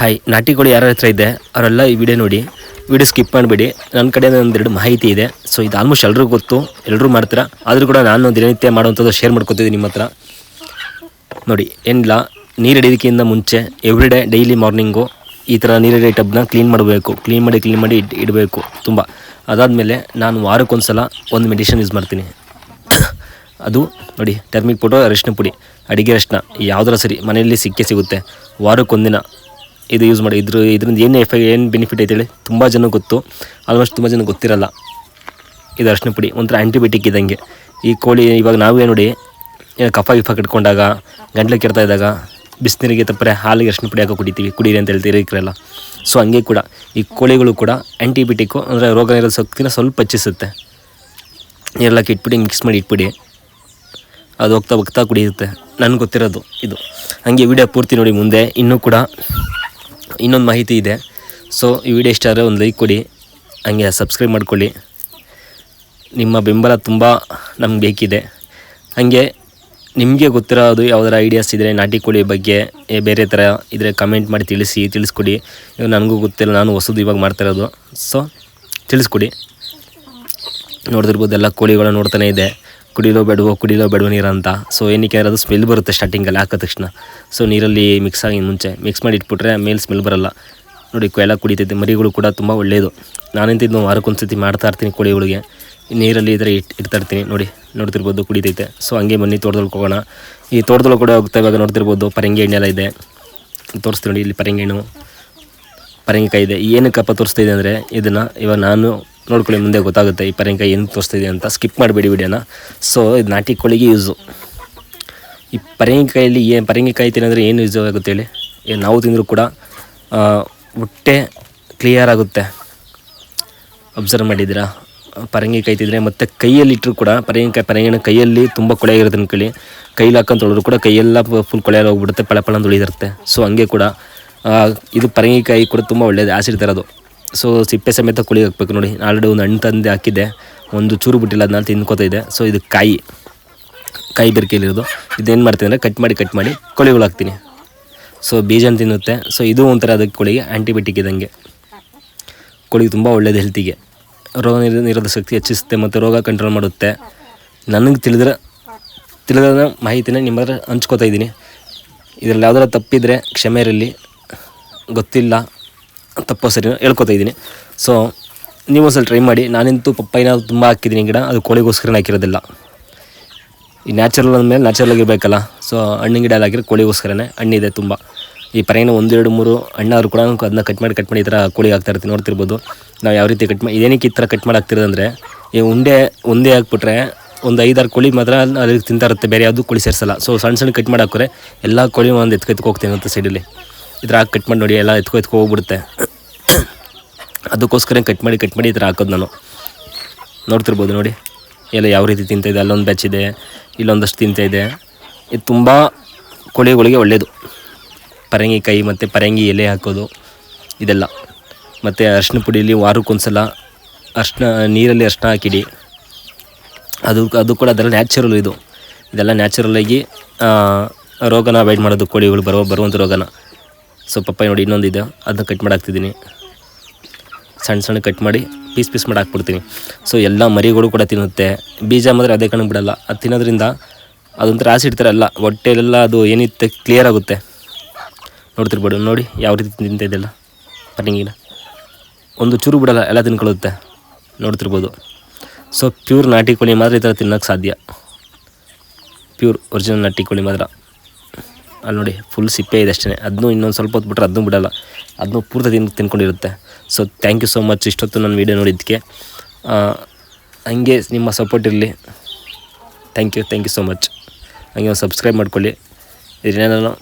Hi ನಾಟಿಗಳು ಯಾರ ಹತ್ರ ಇದೆ? ಅವರೆಲ್ಲ ಈ ವಿಡಿಯೋ ನೋಡಿ. ವಿಡಿಯೋ ಸ್ಕಿಪ್ ಮಾಡಬೇಡಿ. ನನ್ನ ಕಡೆ ಒಂದೆರಡು ಮಾಹಿತಿ ಇದೆ. ಸೊ ಇದು ಆಲ್ಮೋಸ್ಟ್ ಎಲ್ಲರಿಗೂ ಗೊತ್ತು. ಎಲ್ಲರೂ ಮಾಡ್ತೀರಾ? ಆದರೂ ಕೂಡ ನಾನು ದಿನನಿತ್ಯ ಮಾಡುವಂಥದ್ದು ಶೇರ್ ಮಾಡ್ಕೊತಿದ್ದೀನಿ ನಿಮ್ಮ ಹತ್ರ. ನೋಡಿ, ಏನಿಲ್ಲ. ನೀರು ಹಿಡಿಯೋದಕ್ಕಿಂತ ಮುಂಚೆ ಎವ್ರಿ ಡೇ ಡೈಲಿ ಮಾರ್ನಿಂಗು ಈ ಥರ ನೀರಿಡೋ ಟಬ್ನ ಕ್ಲೀನ್ ಮಾಡಬೇಕು. ಕ್ಲೀನ್ ಮಾಡಿ ಕ್ಲೀನ್ ಮಾಡಿ ಇಡ್ ಇಡಬೇಕು ತುಂಬ. ಅದಾದಮೇಲೆ ನಾನು ವಾರಕ್ಕೊಂದ್ಸಲ ಒಂದು ಮೆಡಿಷನ್ ಯೂಸ್ ಮಾಡ್ತೀನಿ. ಅದು ನೋಡಿ ಟರ್ಮಿಕ್ ಪೌಡರ್ ಅರಿಶಿನ ಪುಡಿ. ಅಡುಗೆ ಅರಿಶಿನ ಯಾವುದರ ಸರಿ ಮನೆಯಲ್ಲಿ ಸಿಕ್ಕೇ ಸಿಗುತ್ತೆ. ವಾರಕ್ಕೊಂದಿನ. ಇದು ಯೂಸ್ ಮಾಡಿ, ಇದ್ರ, ಇದರಿಂದ ಏನು ಎಫೆಕ್ಟ್ ಏನು ಬೆನಿಫಿಟ್ ಐತೆ ಹೇಳಿ? ತುಂಬ ಜನ ಗೊತ್ತು. ಆಲ್ಮೋಸ್ಟ್ ತುಂಬ ಜನ ಗೊತ್ತಿರಲ್ಲ. ಇದು ಅರ್ಶಿನ ಪುಡಿ, ಒಂಥರ ಆ್ಯಂಟಿಬಯೋಟಿಕ್ ಇದ್ದಂಗೆ. ಈ ಕೋಳಿ ಇವಾಗ ನಾವೇ ನೋಡಿ ಏನು ಕಫ ಗಿಫ ಕಟ್ಕೊಂಡಾಗ, ಗಂಟ್ಲು ಕೆಡ್ತಾ ಇದ್ದಾಗ, ಬಿಸಿನೀರಿಗೆ ತಪ್ಪರೆ ಹಾಲಿಗೆ ಅರಿಶಿನ ಪುಡಿ ಹಾಕೋ ಕುಡಿತೀವಿ, ಕುಡೀರಿ ಅಂತ ಹೇಳ್ತೀರಿ ಇರೋಕ್ಕಿರಲ್ಲ ಸೊ ಹಂಗೆ ಕೂಡ ಈ ಕೋಳಿಗಳು ಕೂಡ ಆ್ಯಂಟಿಬಯೋಟಿಕ್ಕು ಅಂದರೆ ರೋಗ ನಿರೋಧ ಶಕ್ತಿನ ಸ್ವಲ್ಪ ಹೆಚ್ಚಿಸುತ್ತೆ. ನೀರೆಲ್ಲಕ್ಕೆ ಇಟ್ಬಿಡಿ ಮಿಕ್ಸ್ ಮಾಡಿ ಇಟ್ಬಿಡಿ. ಅದು ಹೋಗ್ತಾ ಹೋಗ್ತಾ ಕುಡಿಯುತ್ತೆ. ನನಗೆ ಗೊತ್ತಿರೋದು ಇದು. ಹಾಗೆ ವಿಡಿಯೋ ಪೂರ್ತಿ ನೋಡಿ ಮುಂದೆ. ಇನ್ನೂ ಕೂಡ ಇನ್ನೊಂದು ಮಾಹಿತಿ ಇದೆ. ಸೊ ಈ ವಿಡಿಯೋ ಇಷ್ಟ ಆದರೆ ಒಂದು ಲೈಕ್ ಕೊಡಿ. ಹಂಗೆ ಸಬ್ಸ್ಕ್ರೈಬ್ ಮಾಡ್ಕೊಳ್ಳಿ. ನಿಮ್ಮ ಬೆಂಬಲ ತುಂಬ ನಮ್ಗೆ ಬೇಕಿದೆ. ಹಾಗೆ ನಿಮಗೆ ಗೊತ್ತಿರೋದು ಯಾವ್ದಾರ ಐಡಿಯಾಸ್ ಇದ್ದರೆ ನಾಟಿ ಕೋಳಿ ಬಗ್ಗೆ ಬೇರೆ ಥರ ಇದ್ದರೆ ಕಮೆಂಟ್ ಮಾಡಿ ತಿಳಿಸಿ, ತಿಳಿಸ್ಕೊಡಿ. ಇವಾಗ ನನಗೂ ಗೊತ್ತಿಲ್ಲ, ನಾನು ಹೊಸದು ಇವಾಗ ಮಾಡ್ತಿರೋದು ಸೊ ತಿಳಿಸ್ಕೊಡಿ. ನೋಡ್ತಿರ್ಬೋದು, ಎಲ್ಲ ಕೋಳಿಗಳು ನೋಡ್ತಾನೆ ಇದೆ. ಕುಡಿಲೋ ಬೇಡವೋ ಕುಡಿಲೋ ಬೇಡವೋ ನೀರು ಅಂತ. ಸೊ ಏನಕ್ಕೆ ಅಂದರೆ ಅದು ಸ್ಮೆಲ್ ಬರುತ್ತೆ ಸ್ಟಾರ್ಟಿಂಗಲ್ಲಿ ಹಾಕಿದ ತಕ್ಷಣ. ಸೊ ನೀರಲ್ಲಿ ಮಿಕ್ಸ್ ಆಗಿ ಮುಂಚೆ ಮಿಕ್ಸ್ ಮಾಡಿ ಇಟ್ಬಿಟ್ರೆ ಮೇಲೆ ಸ್ಮೆಲ್ ಬರಲ್ಲ. ನೋಡಿ ಎಲ್ಲ ಕುಡಿತೈತೆ ಮರಿಗಳು ಕೂಡ ತುಂಬ ಒಳ್ಳೆಯದು ನಾನಿಂತಿದ್ದು ವಾರಕ್ಕೊಂದು ವಾರಕ್ಕೊಂದ್ಸತಿ ಮಾಡ್ತಾ ಇರ್ತೀನಿ ಕೋಳಿಗಳಿಗೆ ನೀರಲ್ಲಿ ಇದ್ರೆ ಇಟ್, ಇಡ್ತಾ ಇರ್ತೀನಿ. ನೋಡಿ, ನೋಡ್ತಿರ್ಬೋದು ಕುಡಿತೈತೆ. ಸೊ ಹಂಗೆ ಬನ್ನಿ ತೋಟದೊಳಗೆ ಹೋಗೋಣ. ಈ ತೋಟದೊಳಗೆ ಕೂಡ ಹೋಗ್ತಾ ಇವಾಗ ನೋಡ್ತಿರ್ಬೋದು, ಪರಂಗಿ ಹಣ್ಣೆಲ್ಲ ಇದೆ. ತೋರಿಸ್ತೀನಿ ನೋಡಿ ಇಲ್ಲಿ ಪರಂಗಿ ಹಣ್ಣು. ಪರಂಗಿಕಾಯಿ ಇದೆ. ಏನಕ್ಕಪ್ಪ ತೋರಿಸ್ತಾ ಇದೆ ಅಂದರೆ, ಇದನ್ನು ಇವಾಗ ನಾನು ನೋಡ್ಕೊಳ್ಳಿ, ಮುಂದೆ ಗೊತ್ತಾಗುತ್ತೆ ಈ ಪರಂಕಾಯಿ ಏನು ತೋರಿಸ್ತಿದೆ ಅಂತ. ಸ್ಕಿಪ್ ಮಾಡಿಬಿಡಿ ವಿಡಿಯೋನ. ಸೊ ಇದು ನಾಟಿ ಕೋಳಿಗೆ ಯೂಸು ಈ ಪರಂಗಿಕಾಯಲ್ಲಿ ಏನು ಪರಂಗಿಕಾಯಿ ತಿನ್ನೋದ್ರೆ ಏನು ಯೂಸ್ ಆಗುತ್ತೆ ಹೇಳಿ? ಏನು ನಾವು ತಿಂದರೂ ಕೂಡ ಹೊಟ್ಟೆ ಕ್ಲಿಯರ್ ಆಗುತ್ತೆ. ಅಬ್ಸರ್ವ್ ಮಾಡಿದ್ದೀರಾ? ಪರಂಗಿಕಾಯಿ ತಿಂದರೆ ಮತ್ತು ಕೈಯಲ್ಲಿ ಇಟ್ಟರು ಕೂಡ, ಪರಂಗಿಕಾಯಿ, ಪರಂಗಿನ ಕೈಯಲ್ಲಿ ತುಂಬ ಕೊಳೆ ಇರುತ್ತೆ ಅನ್ಕೊಳ್ಳಿ. ಕೈಲಿ ಹಾಕೊಂಡು ತೊಳೆದ್ರು ಕೂಡ ಕೈಯೆಲ್ಲ ಫುಲ್ ಕೊಳೆಯಲ್ಲಿ ಹೋಗ್ಬಿಡುತ್ತೆ ಪಳ ಪಳ ಅಂತ ಉಳಿದಿರುತ್ತೆ. ಸೊ ಹಂಗೆ ಕೂಡ ಇದು ಪರಂಗಿಕಾಯಿ ಕೂಡ ತುಂಬ ಒಳ್ಳೆಯದು ಆಸಿಡ್ ತರೋದು. ಸೊ ಸಿಪ್ಪೆ ಸಮೇತ ಕುಳಿ ಹಾಕ್ಬೇಕು ನೋಡಿ. ಆಲ್ರೆಡಿ ಒಂದು ಹಣ್ಣು ತಂದು ಹಾಕಿದ್ದೆ. ಒಂದು ಚೂರು ಬಿಟ್ಟಿಲ್ಲ, ಅದನ್ನ ತಿನ್ಕೋತಾ ಇದೆ ಸೊ ಇದು ಕಾಯಿ ಕಾಯಿ ಬೆರಕೆಯಲ್ಲಿರೋದು ಇದೇನು ಮಾಡ್ತೀನಿ ಅಂದರೆ ಕಟ್ ಮಾಡಿ ಕಟ್ ಮಾಡಿ ಕೋಳಿಗಳು ಹಾಕ್ತೀನಿ. ಸೊ ಬೀಜನ ತಿನ್ನುತ್ತೆ. ಸೊ ಇದು ಒಂಥರ ಅದಕ್ಕೆ ಕೋಳಿಗೆ ಆ್ಯಂಟಿಬಯೋಟಿಕ್ ಇದ್ದಂಗೆ. ಕೋಳಿಗೆ ತುಂಬ ಒಳ್ಳೆಯದು ಹೆಲ್ತಿಗೆ ರೋಗ ನಿರೋಧ ಶಕ್ತಿ ಹೆಚ್ಚಿಸುತ್ತೆ ಮತ್ತು ರೋಗ ಕಂಟ್ರೋಲ್ ಮಾಡುತ್ತೆ. ನನಗೆ ತಿಳಿದ್ರೆ ತಿಳಿದ ಮಾಹಿತಿನ ನಿಮ್ಮ ಹತ್ರ ಹಂಚ್ಕೋತಾ ಇದ್ದೀನಿ. ಇದರಲ್ಲಿ ಯಾವ್ದಾರ ತಪ್ಪಿದರೆ ಕ್ಷಮೆ ಇರಲಿ. ಗೊತ್ತಿಲ್ಲ. ತಪ್ಪೋ ಸರಿ ಹೇಳ್ಕೊತಾ ಇದ್ದೀನಿ. ಸೊ ನೀವು ಒಂದ್ಸಲ ಟ್ರೈ ಮಾಡಿ. ನಾನಂತೂ ಪಪ್ಪಾಯಿನ ತುಂಬ ಹಾಕಿದ್ದೀನಿ ಗಿಡ. ಅದು ಕೋಳಿಗೋಸ್ಕರ ಹಾಕಿರೋದಿಲ್ಲ. ಈ ನ್ಯಾಚುರಲ್ ಅಂದಮೇಲೆ ನ್ಯಾಚುರಲ್ ಆಗಿರಬೇಕಲ್ಲ ಸೊ ಹಣ್ಣಿನ ಗಿಡ ಹಾಕಿದ್ರೆ ಕೋಳಿಗೋಸ್ಕರನೇ. ಹಣ್ಣಿದೆ ತುಂಬ. ಈ ಪರೇನ ಒಂದು ಎರಡು ಮೂರು ಹಣ್ಣಾದ್ರು ಕೂಡ ಅದನ್ನ ಕಟ್ ಮಾಡಿ ಕಟ್ ಮಾಡಿ ಈ ಥರ ಕೋಳಿಗೆ ಹಾಕ್ತಾ ಇರ್ತೀನಿ. ನೋಡ್ತಿರ್ಬೋದು. ನಾವು ಯಾವ ರೀತಿ ಕಟ್ ಮಾಡಿ ಇದೇನಕ್ಕೆ ಈ ಥರ ಕಟ್ ಮಾಡಿ ಹಾಕ್ತಿರೋದಂದರೆ ಈ ಉಂಡೆ ಒಂದೇ ಹಾಕ್ಬಿಟ್ರೆ ಒಂದು ಐದಾರು ಕೋಳಿ ಮಾತ್ರ ಅದಕ್ಕೆ ತಿಂತಾ ಇರುತ್ತೆ. ಬೇರೆ ಯಾವುದು ಕೋಳಿ ಸೇರಿಸಲ್ಲ. ಸೊ ಸಣ್ಣ ಸಣ್ಣ ಕಟ್ ಮಾಡಿ ಹಾಕೋರೆ ಎಲ್ಲ ಕೋಳಿ ಒಂದು ಎತ್ಕೆತ್ಕೋಗ್ತೀನಿ ಅಂತ ಸೈಡಲ್ಲಿ ಥರ ಹಾಕಿ ಕಟ್ ಮಾಡಿ ನೋಡಿ, ಎಲ್ಲ ಎತ್ಕೊ ಎತ್ಕೊ ಹೋಗ್ಬಿಡುತ್ತೆ. ಅದಕ್ಕೋಸ್ಕರ ಕಟ್ ಮಾಡಿ ಕಟ್ ಮಾಡಿ ಥರ ಹಾಕೋದು ನಾನು. ನೋಡ್ತಿರ್ಬೋದು ನೋಡಿ, ಎಲ್ಲ ಯಾವ ರೀತಿ ತಿಂತಾಯಿದೆ ಅಲ್ಲೊಂದು ಬ್ಯಾಚ್ ಇದೆ, ಇಲ್ಲೊಂದಷ್ಟು ಇದೆ. ಇದು ತುಂಬ ಕೋಳಿಗಳಿಗೆ ಒಳ್ಳೆಯದು ಪರಂಗಿ ಕೈ ಮತ್ತು ಪರಂಗಿ ಎಲೆ ಹಾಕೋದು, ಇದೆಲ್ಲ. ಮತ್ತು ಅರ್ಶಿನ ಪುಡಿಯಲ್ಲಿ ವಾರಕ್ಕೊಂದ್ಸಲ ಅರ್ಶಿನ ನೀರಲ್ಲಿ ಅರ್ಶಿನ ಹಾಕಿಡಿ. ಅದು ಅದು ಕೂಡ ಅದೆಲ್ಲ ನ್ಯಾಚುರಲ್ ಇದು. ಇದೆಲ್ಲ ನ್ಯಾಚುರಲಾಗಿ ರೋಗನ ಅವಾಯ್ಡ್ ಮಾಡೋದು ಕೋಳಿಗಳು ಬರೋ ಬರುವಂಥ ರೋಗನ. ಸೊ ಪಪ್ಪಾಯಿ ನೋಡಿ ಇನ್ನೊಂದಿದೆ ಅದನ್ನ ಕಟ್ ಮಾಡಾಕ್ತಿದ್ದೀನಿ. ಸಣ್ಣ ಸಣ್ಣ ಕಟ್ ಮಾಡಿ ಪೀಸ್ ಪೀಸ್ ಮಾಡಿ ಹಾಕ್ಬಿಡ್ತೀನಿ ಸೊ ಎಲ್ಲ ಮರಿಗಳು ಕೂಡ ತಿನ್ನುತ್ತೆ. ಬೀಜ ಮಾತ್ರ ಅದೇ ಕಣ್ಣು ಬಿಡಲ್ಲ. ಅದು ತಿನ್ನೋದ್ರಿಂದ ಅದೊಂಥರ ಆಸಿಡ್ ಥರ ಅಲ್ಲ, ಹೊಟ್ಟೆಲೆಲ್ಲ ಅದು ಏನಿತ್ತೆ ಕ್ಲಿಯರ್ ಆಗುತ್ತೆ. ನೋಡ್ತಿರ್ಬೋದು, ನೋಡಿ ಯಾವ ರೀತಿ ತಿಂತ ಇದೆಲ್ಲ. ಪರಂಗಿನ ಒಂದು ಚೂರು ಬಿಡಲ್ಲ, ಎಲ್ಲ ತಿನ್ಕೊಳ್ಳುತ್ತೆ. ನೋಡ್ತಿರ್ಬೋದು. ಸೊ ಪ್ಯೂರ್ ನಾಟಿ ಕೋಳಿ ಮಾತ್ರ ಈ ಥರ ತಿನ್ನೋಕ್ಕೆ ಸಾಧ್ಯ. ಪ್ಯೂರ್ ಒರಿಜಿನಲ್ ನಾಟಿ ಕೋಳಿ ಮಾತ್ರ. ಅಲ್ಲಿ ನೋಡಿ ಫುಲ್ ಸಿಪ್ಪೆ ಇದೆ ಅಷ್ಟೇ ಅದನ್ನೂ ಇನ್ನೊಂದು ಸ್ವಲ್ಪ ಹೊತ್ತು ಬಿಟ್ಟರೆ ಅದನ್ನೂ ಬಿಡಲ್ಲ. ಅದನ್ನೂ ಪೂರ್ತಿ ತಿನ್ ತಿನ್ಕೊಂಡಿರುತ್ತೆ. So thank you so much ಇಷ್ಟೊತ್ತು ನನ್ನ ವೀಡಿಯೋ ನೋಡಿದ್ದಕ್ಕೆ ಹಂಗೆ ನಿಮ್ಮ ಸಪೋರ್ಟ್ ಇರಲಿ. Thank you thank you so much ಹಂಗೆ ಒಂದು ಸಬ್ಸ್ಕ್ರೈಬ್ ಮಾಡ್ಕೊಳ್ಳಿ. ಇದನ್ನೇನೋ